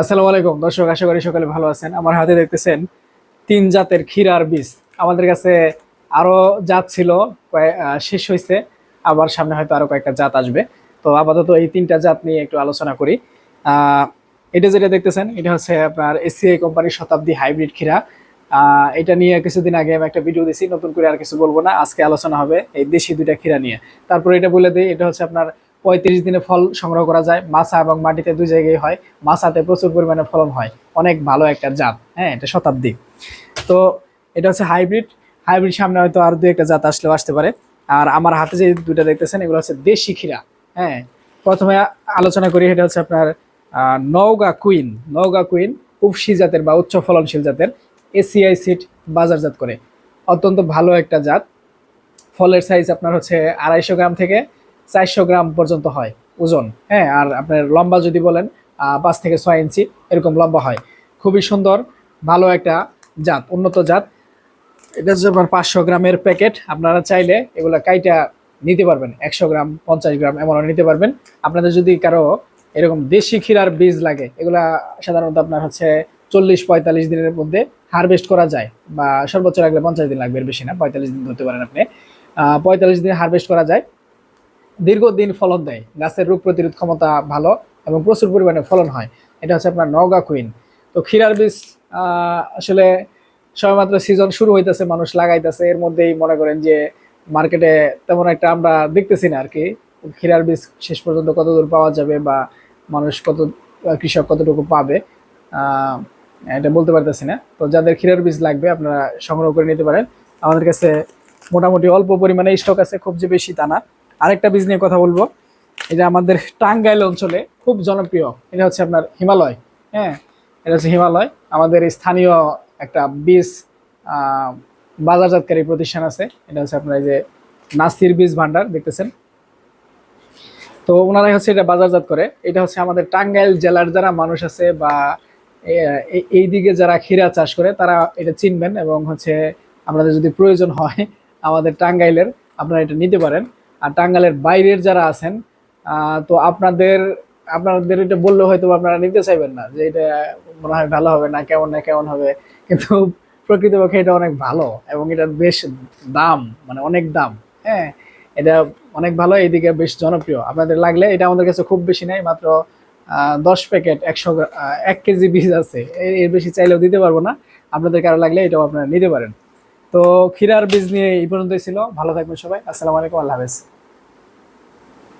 আসসালামু আলাইকুম। দর্শক, আশা করি সকালে ভালো আছেন। আমার হাতে দেখতেছেন তিন জাতের ক্ষীরার বীজ। আমাদের কাছে আরও জাত ছিল শেষ হয়েছে। আবার সামনে হয়তো আরও কয়েকটা জাত আসবে। তো আপাতত এই তিনটা জাত নিয়ে একটু আলোচনা করি। এটা যেটা দেখতেছেন, এটা হচ্ছে আপনার এসিআই কোম্পানির শতাব্দী হাইব্রিড ক্ষীরা। এটা নিয়ে কিছুদিন আগে আমি একটা ভিডিও দিয়েছি নতুন করে আর কিছু বলব না। আজকে আলোচনা হবে এই দেশি দুইটা ক্ষীরা নিয়ে। তারপর এটা বলে দিই, এটা হচ্ছে আপনার পঁয়ত্রিশ দিনে ফল সংগ্রহ করা যায়। মাছা এবং মাটিতে দুই জায়গায় হয়। মাছাতে প্রচুর পরিমাণে ফলন হয়। অনেক ভালো একটা জাত। হ্যাঁ এটা শতাব্দী। তো এটা হচ্ছে হাইব্রিড। হাইব্রিড সামনে হয়তো আর দু একটা জাত আসলেও আসতে পারে। আর আমার হাতে যে দুইটা দেখতেছেন, এগুলো হচ্ছে দেশি ক্ষীরা। হ্যাঁ প্রথমে আলোচনা করি এটা হচ্ছে আপনার নওগাঁ কুইন। নওগাঁ কুইন উপসি জাতের বা উচ্চ ফলনশীল জাতের এসিআই সিট বাজারজাত করে। অত্যন্ত ভালো একটা জাত। ফলের সাইজ আপনার হচ্ছে আড়াইশো গ্রাম থেকে চারশো গ্রাম পর্যন্ত হয় ওজন। হ্যাঁ আর আপনার লম্বা যদি বলেন পাঁচ থেকে ছয় ইঞ্চি এরকম লম্বা হয়। খুবই সুন্দর, ভালো একটা জাত, উন্নত জাত। এটা হচ্ছে আপনার পাঁচশো গ্রামের প্যাকেট, আপনারা চাইলে এগুলো কাইটা নিতে পারবেন। একশো গ্রাম, পঞ্চাশ গ্রাম, এমনও নিতে পারবেন। আপনাদের যদি কারও এরকম দেশি ক্ষীরার বীজ লাগে, এগুলা সাধারণত আপনার হচ্ছে চল্লিশ, পঁয়তাল্লিশ দিনের মধ্যে হারভেস্ট করা যায় বা সর্বোচ্চ লাগলে পঞ্চাশ দিন লাগবে বেশি না, পঁয়তাল্লিশ দিন ধরতে পারেন আপনি। পঁয়তাল্লিশ দিন হারভেস্ট করা যায়। দীর্ঘদিন ফলন দেয়। গাছের রোগ প্রতিরোধ ক্ষমতা ভালো এবং প্রচুর পরিমাণে ফলন হয়। এটা হচ্ছে আপনার নওগা কুইন। তো ক্ষীরার বীজ আসলে সবেমাত্র সিজন শুরু হইতেছে, মানুষ লাগাইতেছে। এর মধ্যেই মনে করেন যে মার্কেটে তেমন একটা আমরা দেখতেছি না আর কি ক্ষীরার বীজ শেষ পর্যন্ত কতদূর পাওয়া যাবে বা মানুষ কত, কৃষক কতটুকু পাবে এটা বলতে পারতেছি না। তো যাদের ক্ষীরার বীজ লাগবে, আপনারা সংগ্রহ করে নিতে পারেন। আমাদের কাছে মোটামুটি অল্প পরিমাণে স্টক আছে, খুব যে বেশি তা না। আরেকটা বীজ নিয়ে কথা বলব। এটা আমাদের টাঙ্গাইল অঞ্চলে খুব জনপ্রিয়। এটা হচ্ছে আপনার হিমালয়। হ্যাঁ এটা হচ্ছে হিমালয়। আমাদের স্থানীয় একটা বীজ বাজারজাতকারী প্রতিষ্ঠান আছে। এটা হচ্ছে আপনার এই যে নাসির বীজ ভান্ডার, দেখতেছেন? তো ওনারাই হচ্ছে এটা বাজারজাত করে। এটা হচ্ছে আমাদের টাঙ্গাইল জেলার যারা মানুষ আছে বা এই দিকে যারা ক্ষীরা চাষ করে, তারা এটা চিনবেন এবং হচ্ছে আপনাদের যদি প্রয়োজন হয় আমাদের টাঙ্গাইলের, আপনারা এটা নিতে পারেন। আর টাঙ্গালের বাইরের যারা আছেন তো আপনাদের আপনাদের এটা বললে হয়তো আপনারা নিতে চাইবেন না যে এটা মনে হয় ভালো হবে না, কেমন না কেমন হবে। কিন্তু প্রকৃতপক্ষে এটা অনেক ভালো এবং এটা বেশ দাম মানে অনেক দাম হ্যাঁ? এটা অনেক ভালো, এইদিকে বেশ জনপ্রিয়। আপনাদের লাগলে এটা আমাদের কাছে খুব বেশি নেই, মাত্র দশ প্যাকেট একশো এক কেজি বীজ আছে। এর বেশি চাইলেও দিতে পারব না। আপনাদের কারও লাগলে এটাও আপনারা নিতে পারেন। তো ক্ষীরার বীজ নিয়ে এই পর্যন্তই ছিল। ভালো থাকবেন সবাই। আসসালামু আলাইকুম আল্লাহ হাফেজ।